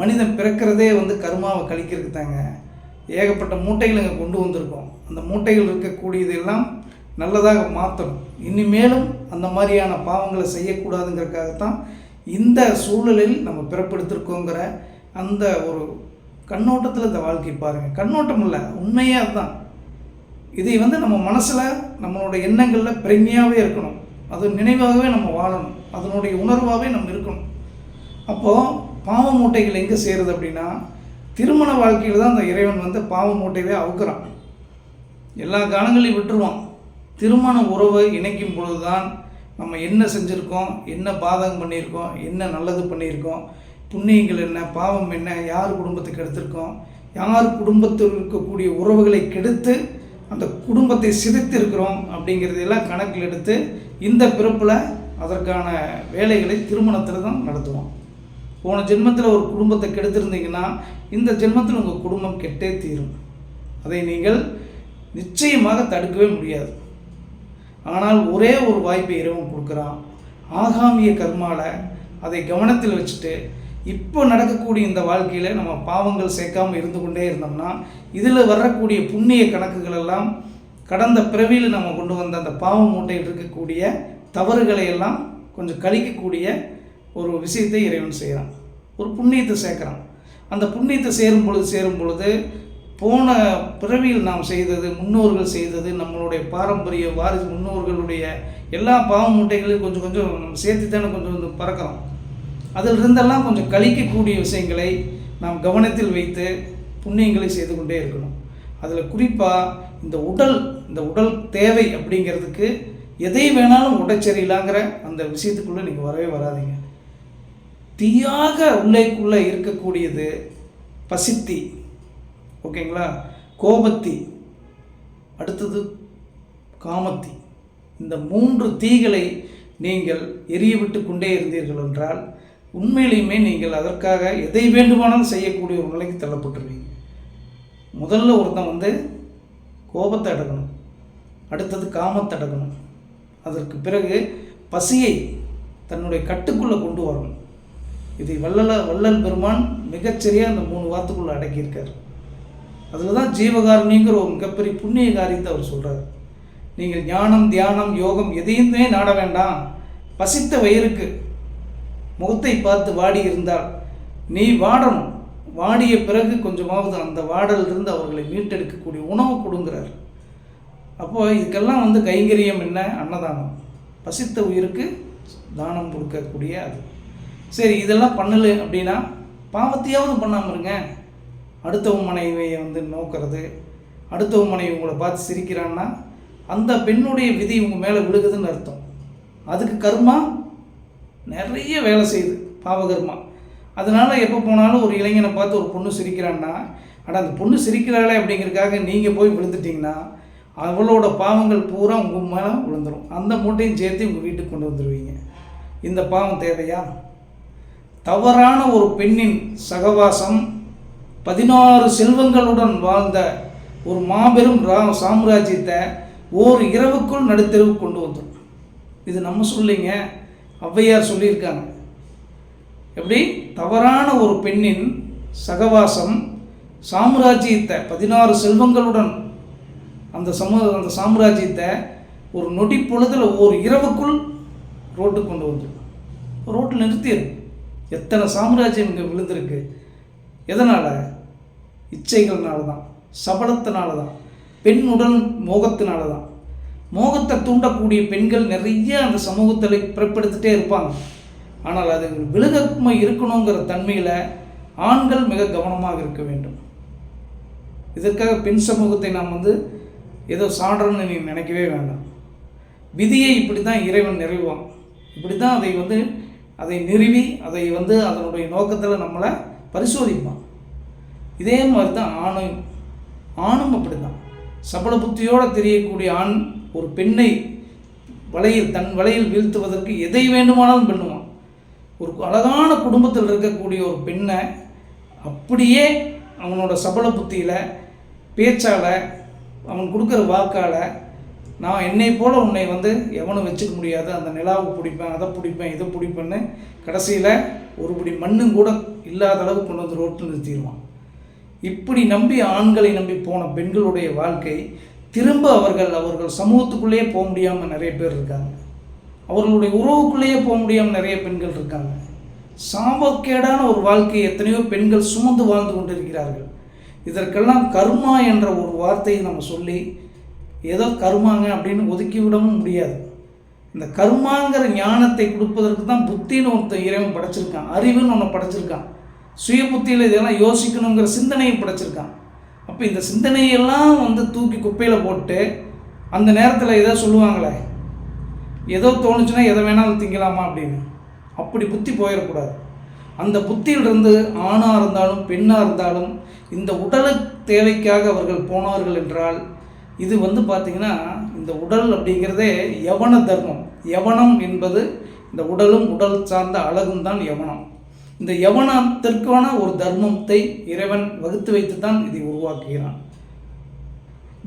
மனிதன் பிறக்கிறதே வந்து கருமாவை கழிக்கிறதுக்கு தாங்க ஏகப்பட்ட மூட்டைகள் இங்கே கொண்டு வந்திருக்கோம். அந்த மூட்டைகள் இருக்கக்கூடியதெல்லாம் நல்லதாக மாற்றணும் இனிமேலும் அந்த மாதிரியான பாவங்களை செய்யக்கூடாதுங்கிறதுக்காகத்தான் இந்த சூழலில் நம்ம பிறப்பெடுத்திருக்கோங்கிற அந்த ஒரு கண்ணோட்டத்தில் இந்த வாழ்க்கை பாருங்கள் கண்ணோட்டம் இல்லை உண்மையாக அதுதான். இதை வந்து நம்ம மனசில் நம்மளோட எண்ணங்களில் பிரமையாகவே இருக்கணும். அது நினைவாகவே நம்ம வாழணும். அதனுடைய உணர்வாகவே நம்ம இருக்கணும். அப்போது பாவ மூட்டைகள் எங்கே சேருது அப்படின்னா திருமண வாழ்க்கையில் தான் அந்த இறைவன் வந்து பாவ மூட்டையவே அவுக்குறான். எல்லா காலங்களையும் விட்டுருவான். திருமண உறவை இணைக்கும் பொழுது தான் நம்ம என்ன செஞ்சுருக்கோம் என்ன பாதகம் பண்ணியிருக்கோம் என்ன நல்லது பண்ணியிருக்கோம் புண்ணியங்கள் என்ன பாவம் என்ன யார் குடும்பத்துக்கு எடுத்திருக்கோம் யார் குடும்பத்தில் இருக்கக்கூடிய உறவுகளை கெடுத்து அந்த குடும்பத்தை சிதைத்திருக்கிறோம் அப்படிங்கிறதெல்லாம் அப்படிங்கிறதையெல்லாம் கணக்கில் எடுத்து இந்த பிறப்பில் அதற்கான வேலைகளை திருமணத்தில் தான் நடத்துவோம். போன ஜென்மத்தில் ஒரு குடும்பத்தை கெடுத்திருந்தீங்கன்னா இந்த ஜென்மத்தில் உங்கள் குடும்பம் கெட்டே தீரும். அதை நீங்கள் நிச்சயமாக தடுக்கவே முடியாது. ஆனால் ஒரே ஒரு வாய்ப்பை இறைவன் கொடுக்குறான். ஆகாமிய கர்மாவில் அதை கவனத்தில் வச்சுட்டு இப்போ நடக்கக்கூடிய இந்த வாழ்க்கையில் நம்ம பாவங்கள் சேர்க்காமல் இருந்து கொண்டே இருந்தோம்னா இதில் வரக்கூடிய புண்ணிய கணக்குகள் எல்லாம் கடந்த பிறவியில் நம்ம கொண்டு வந்த அந்த பாவ மூட்டையில் இருக்கக்கூடிய தவறுகளை எல்லாம் கொஞ்சம் கழிக்கக்கூடிய ஒரு விஷயத்தை இறைவன் செய்கிறான் ஒரு புண்ணியத்தை சேர்க்குறான். அந்த புண்ணியத்தை சேரும் பொழுது சேரும் பொழுது போன பிறவியில் நாம் செய்தது முன்னோர்கள் செய்தது நம்மளுடைய பாரம்பரிய வாரிசு முன்னோர்களுடைய எல்லா பாவ மூட்டைகளையும் கொஞ்சம் கொஞ்சம் நம்ம சேர்த்து தானே கொஞ்சம் கொஞ்சம் பறக்கிறோம். அதில் இருந்தெல்லாம் கொஞ்சம் கழிக்கக்கூடிய விஷயங்களை நாம் கவனத்தில் வைத்து புண்ணியங்களை செய்து கொண்டே இருக்கணும். அதில் குறிப்பாக இந்த உடல் இந்த உடல் தேவை அப்படிங்கிறதுக்கு எதை வேணாலும் உடச்சரியிலாங்கிற அந்த விஷயத்துக்குள்ளே நீங்கள் வரவே வராதீங்க. தீயாக உள்ளேக்குள்ளே இருக்கக்கூடியது பசித்தி. ஓகேங்களா? கோபத்தி. அடுத்தது காமத்தி. இந்த மூன்று தீகளை நீங்கள் எரிய விட்டு கொண்டே இருந்தீர்கள் என்றால் உண்மையிலையுமே நீங்கள் அதற்காக எதை வேண்டுமானாலும் செய்யக்கூடிய ஒரு நிலைக்கு தள்ளப்பட்டுருவீங்க. முதல்ல ஒருத்தன் வந்து கோபத்தை அடக்கணும். அடுத்தது காமத்தை அடக்கணும். அதற்கு பிறகு பசியை தன்னுடைய கட்டுக்குள்ளே கொண்டு வரணும். இதை வள்ளல வள்ளல் பெருமான் மிகச்சரியாக அந்த மூணு வார்த்தைக்குள்ளே அடக்கியிருக்கார். அதில் தான் ஜீவகாரணிங்கிற ஒரு மிகப்பெரிய புண்ணிய காரியத்தை அவர் சொல்கிறார் நீங்கள் ஞானம் தியானம் யோகம் எதையுமே நாட வேண்டாம். பசித்த வயிறுக்கு முகத்தை பார்த்து வாடி இருந்தால் நீ வாடணும். வாடிய பிறகு கொஞ்சமாவது அந்த வாடலிருந்து அவர்களை மீட்டெடுக்கக்கூடிய உணவு கொடுங்கிறார். அப்போது இதுக்கெல்லாம் வந்து கைங்கரியம் என்ன? அன்னதானம். பசித்த உயிருக்கு தானம் கொடுக்கக்கூடிய அது. சரி இதெல்லாம் பண்ணல அப்படின்னா பாவத்தையாவது பண்ணாமல் இருங்க. அடுத்தவன் மனைவியை வந்து நோக்கிறது அடுத்தவன் மனைவி உங்களை பார்த்து சிரிக்கிறான்னா அந்த பெண்ணுடைய விதி உங்கள் மேலே விழுகுதுன்னு அர்த்தம். அதுக்கு கர்மா நிறைய வேலை செய்யுது பாவகர்மா. அதனால் எப்போ போனாலும் ஒரு இளைஞனை பார்த்து ஒரு பொண்ணு சிரிக்கிறான்னா ஆனால் அந்த பொண்ணு சிரிக்கிறாளே அப்படிங்கிறதுக்காக நீங்கள் போய் விழுந்துட்டீங்கன்னா அவளோட பாவங்கள் பூரா உங்கள் மேலே விழுந்துடும் அந்த மூட்டையும் சேர்த்து உங்கள் வீட்டுக்கு கொண்டு வந்துடுவீங்க இந்த பாவம் தேவையா? தவறான ஒரு பெண்ணின் சகவாசம் பதினாறு செல்வங்களுடன் வாழ்ந்த ஒரு மாபெரும் ரா சாம்ராஜ்யத்தை ஓர் இரவுக்குள் நடுத்தெருவுக்கு கொண்டு வந்துடும் இது நம்ம சொல்லிங்க ஔவையார் சொல்லியிருக்காங்க. எப்படி? தவறான ஒரு பெண்ணின் சகவாசம் சாம்ராஜ்யத்தை பதினாறு செல்வங்களுடன் அந்த சமு அந்த சாம்ராஜ்யத்தை ஒரு நொடி பொழுதில் ஒரு இரவுக்குள் ரோட்டுக்கு கொண்டு வந்துடும் ரோட்டில் நிறுத்திடும் எத்தனை சாம்ராஜ்யம் இங்கே விழுந்திருக்கு? எதனால்? இச்சைகள்னால தான் சபலத்தினால தான் பெண் உடல் மோகத்தினால தான் மோகத்தை தூண்டக்கூடிய பெண்கள் நிறைய அந்த சமூகத்தில் பிறப்படுத்திட்டே இருப்பாங்க. ஆனால் அது விழுகமை இருக்கணுங்கிற தன்மையில் ஆண்கள் மிக கவனமாக இருக்க வேண்டும். இதற்காக பெண் சமூகத்தை நாம் வந்து ஏதோ சான்றன்னு நீ நினைக்கவே வேண்டாம். விதியை இப்படி தான் இறைவன் நிறைவான். இப்படி தான் அதை வந்து அதை நிறுவி அதை வந்து அதனுடைய நோக்கத்தில் நம்மளை பரிசோதிப்பான். இதே மாதிரி தான் ஆணும். ஆணும் அப்படி தான் சபல புத்தியோடு தெரியக்கூடிய ஆண் ஒரு பெண்ணை வலையில் தன் வலையில் வீழ்த்துவதற்கு எதை வேண்டுமானாலும் பண்ணுவான். ஒரு அழகான குடும்பத்தில் இருக்கக்கூடிய ஒரு பெண்ணை அப்படியே அவனோட சபல புத்தியில் பேச்சால் அவன் கொடுக்குற வாக்கால் நான் என்னை போல உன்னை வந்து எவனும் வச்சுக்க முடியாது. அந்த நிலாவை பிடிப்பேன் அதை பிடிப்பேன் இதை பிடிப்பேன்னு கடைசியில் ஒருபடி மண்ணும் கூட இல்லாத அளவுக்கு கொண்டு வந்து ரோட்டில் நிறுத்திடுவான். இப்படி நம்பி ஆண்களை நம்பி போன பெண்களுடைய வாழ்க்கை திரும்ப அவர்கள் அவர்கள் சமூகத்துக்குள்ளேயே போக முடியாமல் நிறைய பேர் இருக்காங்க. அவர்களுடைய உறவுக்குள்ளேயே போக முடியாமல் நிறைய பெண்கள் இருக்காங்க. சாபக்கேடான ஒரு வாழ்க்கையை எத்தனையோ பெண்கள் சுமந்து வாழ்ந்து கொண்டிருக்கிறார்கள். இதற்கெல்லாம் கர்மா என்ற ஒரு வார்த்தையை நம்ம சொல்லி ஏதோ கருமாங்க அப்படின்னு ஒதுக்கி விடவும் முடியாது. இந்த கருமாங்கிற ஞானத்தை கொடுப்பதற்கு தான் புத்தின்னு ஒருத்தன் இறைவன் படைச்சிருக்கான். அறிவுன்னு ஒன்று படைச்சிருக்கான். சுய புத்தியில் இதெல்லாம் யோசிக்கணுங்கிற சிந்தனையும் படைச்சிருக்கான். அப்போ இந்த சிந்தனையெல்லாம் வந்து தூக்கி குப்பையில் போட்டு அந்த நேரத்தில் ஏதோ சொல்லுவாங்களே ஏதோ தோணுச்சுன்னா எதை வேணாலும் திங்கலாமா அப்படின்னு. அப்படி புத்தி போயிடக்கூடாது. அந்த புத்தியிலிருந்து ஆணாக இருந்தாலும் பெண்ணாக இருந்தாலும் இந்த உடல் தேவைக்காக அவர்கள் போனார்கள் என்றால் இது வந்து பார்த்திங்கன்னா இந்த உடல் அப்படிங்கிறதே யவன தர்மம். யவனம் என்பது இந்த உடலும் உடல் சார்ந்த அழகும் தான் யவனம். இந்த யவனத்திற்கான ஒரு தர்மத்தை இறைவன் வகுத்து வைத்து தான் இதை உருவாக்குகிறான்.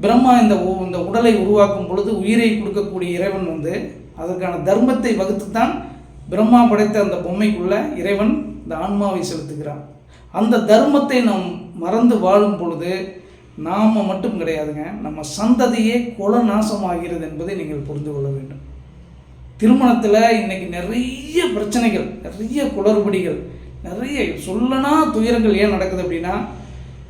பிரம்மா இந்த உ- இந்த உடலை உருவாக்கும் பொழுது உயிரை கொடுக்கக்கூடிய இறைவன் வந்து அதற்கான தர்மத்தை வகுத்து தான் பிரம்மா படைத்த அந்த பொம்மைக்குள்ள இறைவன் இந்த ஆன்மாவை செலுத்துகிறான். அந்த தர்மத்தை நாம் மறந்து வாழும் பொழுது நாம் மட்டும் கிடையாதுங்க. நம்ம சந்ததியே குல நாசமாகிறது என்பதை நீங்கள் புரிந்து கொள்ள வேண்டும். திருமணத்தில் இன்னைக்கு நிறைய பிரச்சனைகள் நிறைய குளறுபடிகள் நிறைய சொல்லனா துயரங்கள் ஏன் நடக்குது அப்படின்னா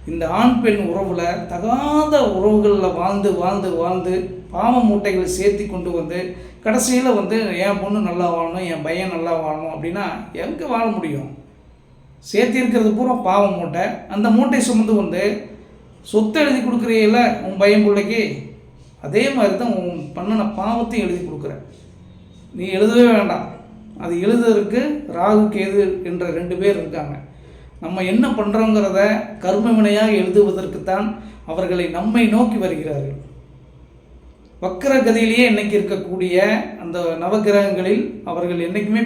இந்த ஆண் பெண் உறவில் தகாத உறவுகளில் வாழ்ந்து வாழ்ந்து வாழ்ந்து பாவ மூட்டைகளை சேர்த்தி கொண்டு வந்து கடைசியில் வந்து என் பொண்ணு நல்லா வாழணும் என் பையன் நல்லா வாழணும் அப்படின்னா எங்கே வாழ முடியும்? சேர்த்தி இருக்கிறது பூரா பாவ மூட்டை. அந்த மூட்டை சுமந்து வந்து சொத்தை எழுதி கொடுக்குறீல உன் பையன் பிள்ளைக்கு அதே மாதிரி தான் உன் பண்ணின பாவத்தையும் எழுதி கொடுக்குற நீ எழுதவே வேண்டாம். அது எழுதுறதுக்கு ராகு கேது என்ற ரெண்டு பேர் இருக்காங்க. நம்ம என்ன பண்ணுறோங்கிறத கர்ம வினையாக எழுதுவதற்குத்தான் அவர்களை நம்மை நோக்கி வருகிறார்கள். வக்கர கதியிலேயே இன்னைக்கு இருக்கக்கூடிய அந்த நவகிரகங்களில் அவர்கள் என்றைக்குமே